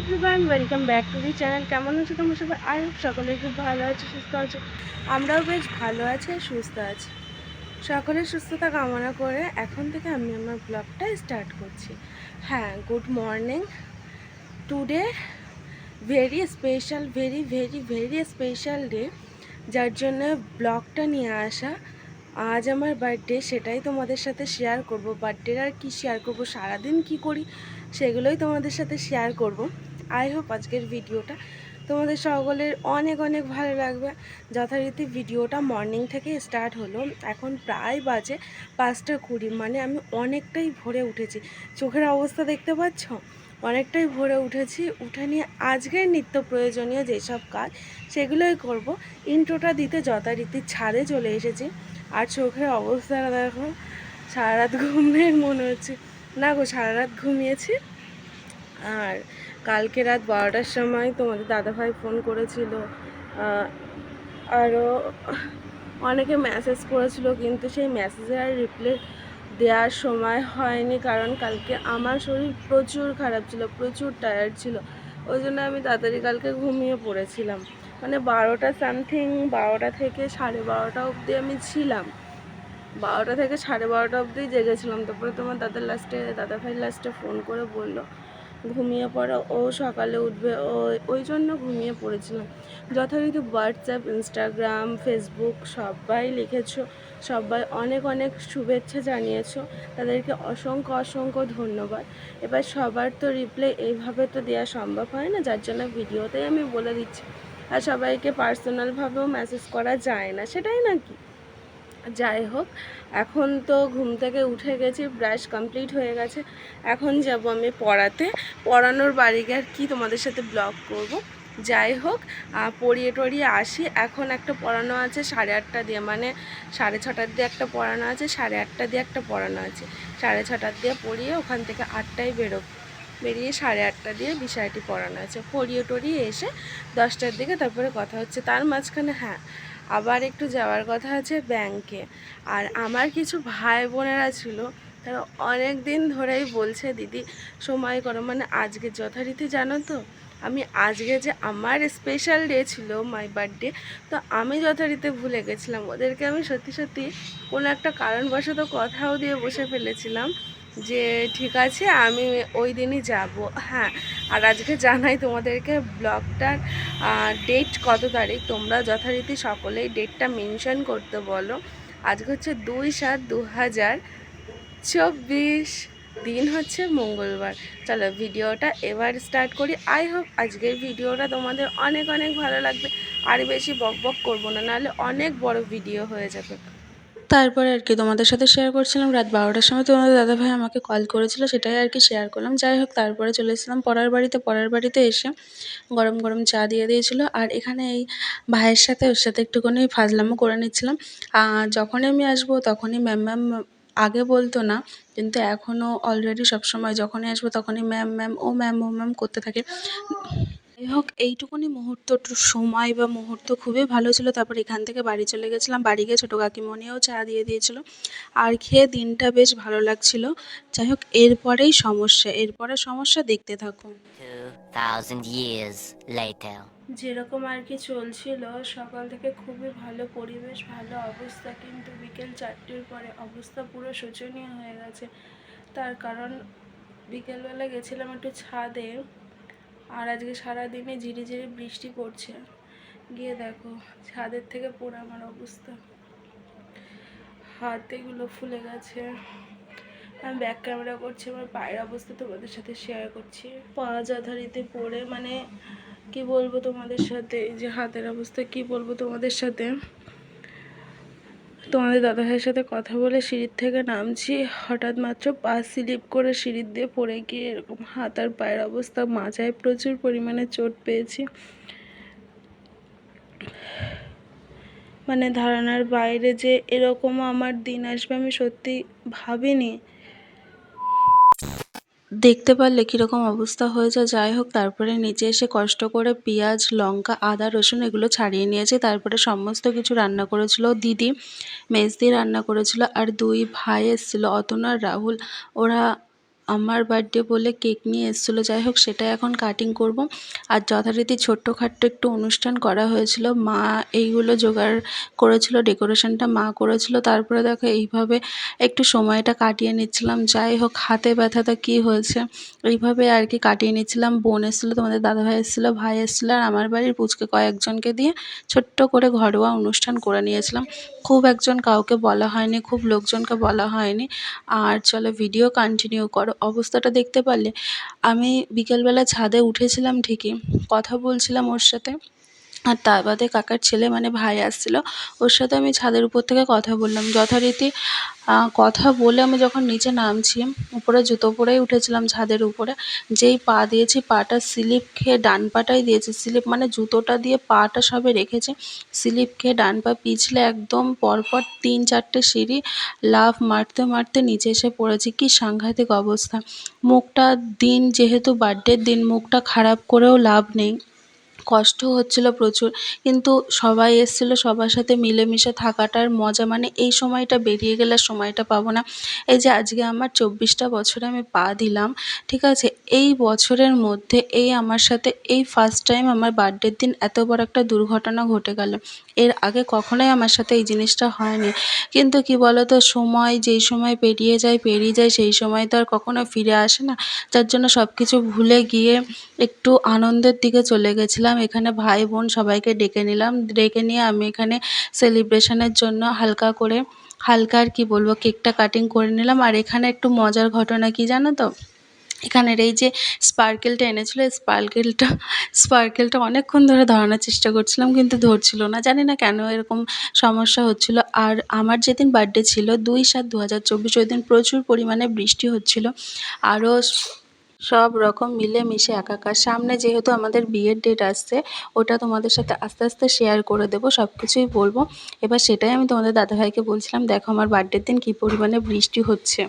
Everyone welcome back to the channel কেমন আছো তোমরা সবাই? হোপ সকলে খুব ভালো আছো, সুস্থ আছো। আমরাও বেশ ভালো আছি সুস্থ আছি। সকলের সুস্থতা কামনা করে এখন থেকে আমি আমার ব্লগটা স্টার্ট করছি। হ্যাঁ good morning today very special very very very special day যার জন্য ব্লগটা নিয়ে আসা। আজ আমার বার্থডে সেটাই তোমাদের সাথে শেয়ার করব। বার্থডের আর কি শেয়ার করব? সারাদিন কি করি? সেগুলোই তোমাদের সাথে শেয়ার করব। আই হোপ আজকের ভিডিওটা তোমাদের সকলের অনেক অনেক ভালো লাগবে। যথারীতি ভিডিওটা মর্নিং থেকে স্টার্ট হলো। এখন প্রায় বাজে পাঁচটা কুড়ি মানে আমি অনেকটাই ভরে উঠেছি। চোখের অবস্থা দেখতে পাচ্ছ? অনেকটাই ভরে উঠেছি। উঠে নিয়ে আজকের নিত্য প্রয়োজনীয় যেসব কাজ, সেগুলোই করব। ইন্ট্রোটা দিতে যথারীতি ছাদে চলে এসেছি। আর চোখের অবস্থাটা দেখো, সারা রাত ঘুমের মনে হচ্ছে। না গো, সারা রাত ঘুমিয়েছি। আর কালকে রাত বারোটার সময় তোমাদের দাদাভাই ফোন করেছিল আরও অনেকে মেসেজ করেছিল, কিন্তু সেই মেসেজে আর রিপ্লাই দেওয়ার সময় হয়নি কারণ কালকে আমার শরীর প্রচুর খারাপ ছিল, প্রচুর টায়ার্ড ছিল। ওই জন্য আমি তাড়াতাড়ি কালকে ঘুমিয়ে পড়েছিলাম। মানে বারোটা সামথিং বারোটা থেকে সাড়ে বারোটা অবধি আমি ছিলাম। বারোটা থেকে সাড়ে বারোটা অবধি জেগেছিলাম। তারপরে তোমার দাদার লাস্টে দাদা ভাই লাস্টে ফোন করে বলল ঘুমিয়ে পড়ো ও সকালে উঠবে, ও, ওই জন্য ঘুমিয়ে পড়েছিলাম। যথারীতি হোয়াটসঅ্যাপ ইনস্টাগ্রাম ফেসবুক সবাই লিখেছো, সবাই অনেক অনেক শুভেচ্ছা জানিয়েছো। তাদেরকে অসংখ্য অসংখ্য ধন্যবাদ। এবার সবার তো রিপ্লাই এইভাবে তো দেওয়া সম্ভব হয় না, যার জন্য ভিডিওতেই আমি বলে দিচ্ছি। আর সবাইকে পার্সোনালভাবেও মেসেজ করা যায় না, সেটাই নাকি? যাই হোক, এখন তো ঘুম থেকে উঠে গেছি, ব্রাশ কমপ্লিট হয়ে গেছে। এখন যাব আমি পড়াতে। পড়ানোর বাড়ি গিয়ে আর কি তোমাদের সাথে ব্লগ করব। যাই হোক পড়িয়ে টড়িয়ে আসি। এখন একটা পড়ানো আছে, সাড়ে আটটা দিয়ে। মানে সাড়ে ছটার দিয়ে একটা পড়ানো আছে, সাড়ে আটটা দিয়ে একটা পড়ানো আছে। সাড়ে ছটার দিয়ে পড়িয়ে ওখান থেকে আটটায় বেরোব বেরিয়ে সাড়ে আটটা দিয়ে বিষয়টি পড়ানো আছে। পড়িয়ে টড়িয়ে এসে দশটার দিকে তারপরে কথা হচ্ছে। তার মাঝখানে হ্যাঁ আবার একটু যাওয়ার কথা আছে ব্যাংকে। আর আমার কিছু ভাই বোনেরা ছিল, তারা অনেক দিন ধরেই বলছে, দিদি, সময় করো মানে আজকে যথারীতি জানো তো, আমি আজকে যে আমার স্পেশাল ডে ছিল মাই বার্থডে তো আমি যথারীতি ভুলে গেছিলাম। ওদেরকে আমি সত্যি সত্যি কোনো একটা কারণবশত কথাও দিয়ে বসে ফেলেছিলাম। যে ঠিক আছে, আমি ওই দিনই যাব। হ্যাঁ আর আজকে জানাই তোমাদেরকে ব্লগটার ডেট কত তারিখ? তোমরা যথারীতি সকলেই ডেটটা মেনশন করতে বলো। আজকে হচ্ছে দুই সাত দু হাজার চব্বিশ। দিন হচ্ছে মঙ্গলবার। চলো ভিডিওটা এবার স্টার্ট করি। আই হোপ আজকের ভিডিওটা তোমাদের অনেক অনেক ভালো লাগবে। আর বেশি বক বক করব না, নাহলে অনেক বড় ভিডিও হয়ে যাবে। তারপরে আর কি তোমাদের সাথে শেয়ার করছিলাম। রাত বারোটার সময় তোমাদের দাদাভাই আমাকে কল করেছিল, সেটাই আর কি শেয়ার করলাম। যাই হোক, তারপরে চলে এসেছিলাম পড়ার বাড়িতে। পড়ার বাড়িতে এসে গরম গরম চা দিয়ে দিয়েছিল। আর এখানে এই ভাইয়ের সাথে, ওর সাথে একটুখানি ফাজলামো করে নিচ্ছিলাম। যখনই আমি আসব, তখনই ম্যাম ম্যাম আগে বলতো না, কিন্তু এখনও অলরেডি সবসময় যখনই আসব, তখনই ম্যাম ম্যাম ও ম্যাম ও ম্যাম করতে থাকে। যাই হোক এইটুকুনি মুহূর্তটু সময় বা মুহূর্ত খুবই ভালো ছিল। তারপর এখান থেকে বাড়ি চলে গেছিলাম। বাড়ি গিয়ে ছোটো কাকিমণিও চা দিয়ে দিয়েছিল। আর খেয়ে দিনটা বেশ ভালো লাগছিল। যাই হোক এরপরেই সমস্যা এরপরে সমস্যা দেখতে থাকো। 2,000 years later. যেরকম আর কি চলছিল সকাল থেকে খুবই ভালো পরিবেশ ভালো অবস্থা কিন্তু বিকেল চারটের পরে অবস্থা পুরো শোচনীয় হয়ে গেছে। তার কারণ বিকেলবেলা গেছিলাম একটু ছাদে। আর আজকে সারাদিনে ঝিরি ঝিরি বৃষ্টি পড়ছে। গিয়ে দেখো, ছাদের থেকে পড়ে আমার অবস্থা। হাত এগুলো ফুলে গেছে। আমি ব্যাক ক্যামেরা করছি, আমার পায়ের অবস্থা তোমাদের সাথে শেয়ার করছি। পা যথারীতি পড়ে মানে কি বলব তোমাদের সাথে? যে হাতের অবস্থা, কি বলব তোমাদের সাথে? তোমাদের দাদাভাইয়ের সাথে কথা বলে সিঁড়ির থেকে নামছি। হঠাৎ মাত্র পা স্লিপ করে সিঁড়ির দিয়ে পড়ে গিয়ে এরকম হাত আর পায়ের অবস্থা, মাজায় প্রচুর পরিমাণে চোট পেয়েছি। মানে ধারণার বাইরে যে এরকমও আমার দিন আসবে আমি সত্যি ভাবিনি। দেখতে পারলে কীরকম অবস্থা হয়েছে যাই হোক, তারপরে নিচে এসে কষ্ট করে পেঁয়াজ, লঙ্কা, আদা, রসুন এগুলো ছাড়িয়ে নিয়েছে। তারপরে সমস্ত কিছু রান্না করেছিল দিদি, মেজদি রান্না করেছিল, আর দুই ভাই এসেছিল, অতন আর রাহুল। ওরা আমার বার্থডে বলে কেক নিয়ে এসেছিল, যাই হোক সেটা এখন কাটিং করব। আর যথারীতি ছোট্টখাট্ট একটু অনুষ্ঠান করা হয়েছিল, মা এইগুলো জোগাড় করেছিল ডেকোরেশনটা মা করেছিল, তারপরে দেখো এইভাবে একটু সময়টা কাটিয়ে নিচ্ছিলাম। যাই হোক, হাতে ব্যথাটা কী হয়েছে এইভাবে আর কি কাটিয়ে নিচ্ছিলাম। বোন এসেছিল, তোমাদের দাদাভাই এসেছিল, ভাই এসেছিল, আর আমার বাড়ির পুচকে কয়েকজনকে দিয়ে ছোট্ট করে ঘরোয়া অনুষ্ঠান করে নিয়েছিলাম। খুব একজন কাউকে বলা হয়নি, খুব লোকজনকে বলা হয়নি। আর চলো ভিডিও কন্টিনিউ করো। অবস্থাটা দেখতে পারলে আমি বিকেলবেলা ছাদে উঠেছিলাম ঠিকই কথা বলছিলাম ওর সাথে। আর তার বাদে কাকার ছেলে মানে ভাই আসছিল, ওর সাথে আমি ছাদের উপর থেকে কথা বললাম। যথারীতি কথা বলে আমি যখন নিচে নামছি, উপরে জুতো পরেই উঠেছিলাম ছাদের উপরে। যেই পা দিয়েছি, পাটা স্লিপ খেয়ে ডান পাটাই দিয়েছি। স্লিপ মানে জুতোটা দিয়ে পাটা সবে রেখেছি, স্লিপ খেয়ে ডান পা পিছলে একদম পরপর তিন চারটে সিঁড়ি লাফ মারতে মারতে নিচে এসে পড়েছি। কি সাংঘাতিক অবস্থা। মুখটা দিন, যেহেতু বার্থডের দিন, মুখটা খারাপ করেও লাভ নেই। কষ্ট হচ্ছিল প্রচুর। কিন্তু সবাই এসেছিল সবার সাথে মিলেমিশে থাকাটার মজা। মানে এই সময়টা বেরিয়ে গেলে সময়টা পাবো না। এই যে আজকে আমার চব্বিশটা বছরে আমি পা দিলাম, ঠিক আছে? এই বছরের মধ্যে এই আমার সাথে এই ফার্স্ট টাইম আমার বার্থডের দিন এত বড় একটা দুর্ঘটনা ঘটে গেল। এর আগে কখনোই আমার সাথে এই জিনিসটা হয়নি। কিন্তু কি বলো তো সময় যেই সময় পেরিয়ে যায় পেরিয়ে যায়, সেই সময় তো আর কখনো ফিরে আসে না। যার জন্য সব কিছু ভুলে গিয়ে একটু আনন্দের দিকে চলে গেছিলাম। এখানে ভাই বোন সবাইকে ডেকে নিলাম। ডেকে নিয়ে আমি এখানে সেলিব্রেশনের জন্য হালকা করে, হালকা আর কি বলব, কেকটা কাটিং করে নিলাম। আর এখানে একটু মজার ঘটনা কি জানো তো? এখানের এই যে স্পার্কেলটা এনেছিলো স্পার্কেলটা স্পার্কেলটা অনেকক্ষণ ধরে ধরানোর চেষ্টা করছিলাম, কিন্তু ধরছিল না। জানি না কেন এরকম সমস্যা হচ্ছিল। আর আমার যেদিন বার্থডে ছিল, দুই সাত দু হাজার চব্বিশ ওই দিন প্রচুর পরিমাণে বৃষ্টি হচ্ছিল। আরও সব রকম মিলেমিশে একাকার। সামনে যেহেতু আমাদের বিয়ের ডেট আসছে, ওটা তোমাদের সাথে আস্তে আস্তে শেয়ার করে দেবো সব কিছুই বলব। এবার সেটাই আমি তোমাদের দাদাভাইকে বলছিলাম, দেখো আমার বার্থডের দিন কী পরিমাণে বৃষ্টি হচ্ছে।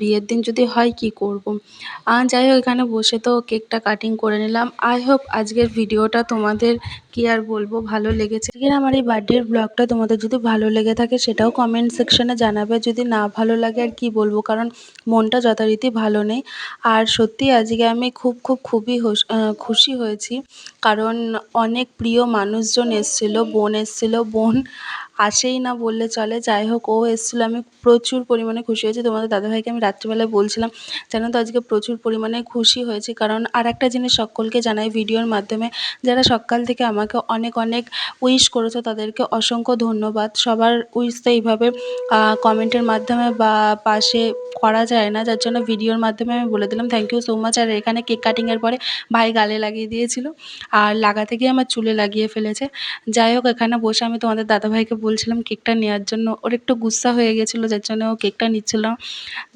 বিয়ের দিন যদি হয় কি করব। যাই হোক, এখানে বসে তো কেকটা কাটিং করে নিলাম। আই হোপ আজকের ভিডিওটা তোমাদের কি আর বলব, ভালো লেগেছে। আজকের আমার এই বার্থডের ব্লগটা তোমাদের যদি ভালো লেগে থাকে, সেটাও কমেন্ট সেকশনে জানাবে। যদি না ভালো লাগে আর কি বলব, কারণ মনটা যথারীতি ভালো নেই। আর সত্যি আজকে আমি খুব খুব খুবই খুশি হয়েছি। কারণ অনেক প্রিয় মানুষজন এসেছিল, বোন এসেছিল, বোন আসেই না বললে চলে। যাই হোক, ও এসেছিল। আমি প্রচুর পরিমাণে খুশি হয়েছি। তোমাদের দাদাভাইকে আমি রাত্রিবেলায় বলছিলাম, জানো তো, আজকে প্রচুর পরিমাণে খুশি হয়েছি। কারণ আর একটা জিনিস সকলকে জানাই ভিডিওর মাধ্যমে, যারা সকাল থেকে আমাকে অনেক অনেক উইশ করেছ, তাদেরকে অসংখ্য ধন্যবাদ। সবার উইশ তো এইভাবে কমেন্টের মাধ্যমে বা পাশে করা যায় না। যার জন্য ভিডিওর মাধ্যমে আমি বলে দিলাম থ্যাংক ইউ সো মাচ আর এখানে কেক কাটিংয়ের পরে ভাই গালে লাগিয়ে দিয়েছিল, আর লাগাতে গিয়ে আমার চুলে লাগিয়ে ফেলেছে। যাই হোক, এখানে বসে আমি তোমাদের দাদাভাইকে বলছিলাম কেকটা নেওয়ার জন্য। ওর একটু গুস্সা হয়ে গেছিল, যার জন্য ও কেকটা নিচ্ছিল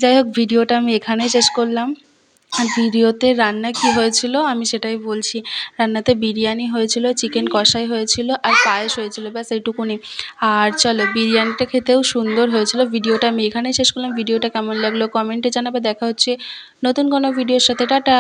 যাই হোক, ভিডিওটা আমি এখানেই শেষ করলাম। আর ভিডিওতে রান্না কি হয়েছিল আমি সেটাই বলছি। রান্নাতে বিরিয়ানি হয়েছিল, চিকেন কষাই হয়েছিল, আর পায়েস হয়েছিল, ব্যাস এইটুকুনি। আর চলো, বিরিয়ানিটা খেতেও সুন্দর হয়েছিল। ভিডিওটা আমি এখানেই শেষ করলাম। ভিডিওটা কেমন লাগল কমেন্টে জানাবে। দেখা হচ্ছে নতুন কোনো ভিডিওর সাথে। টাটা!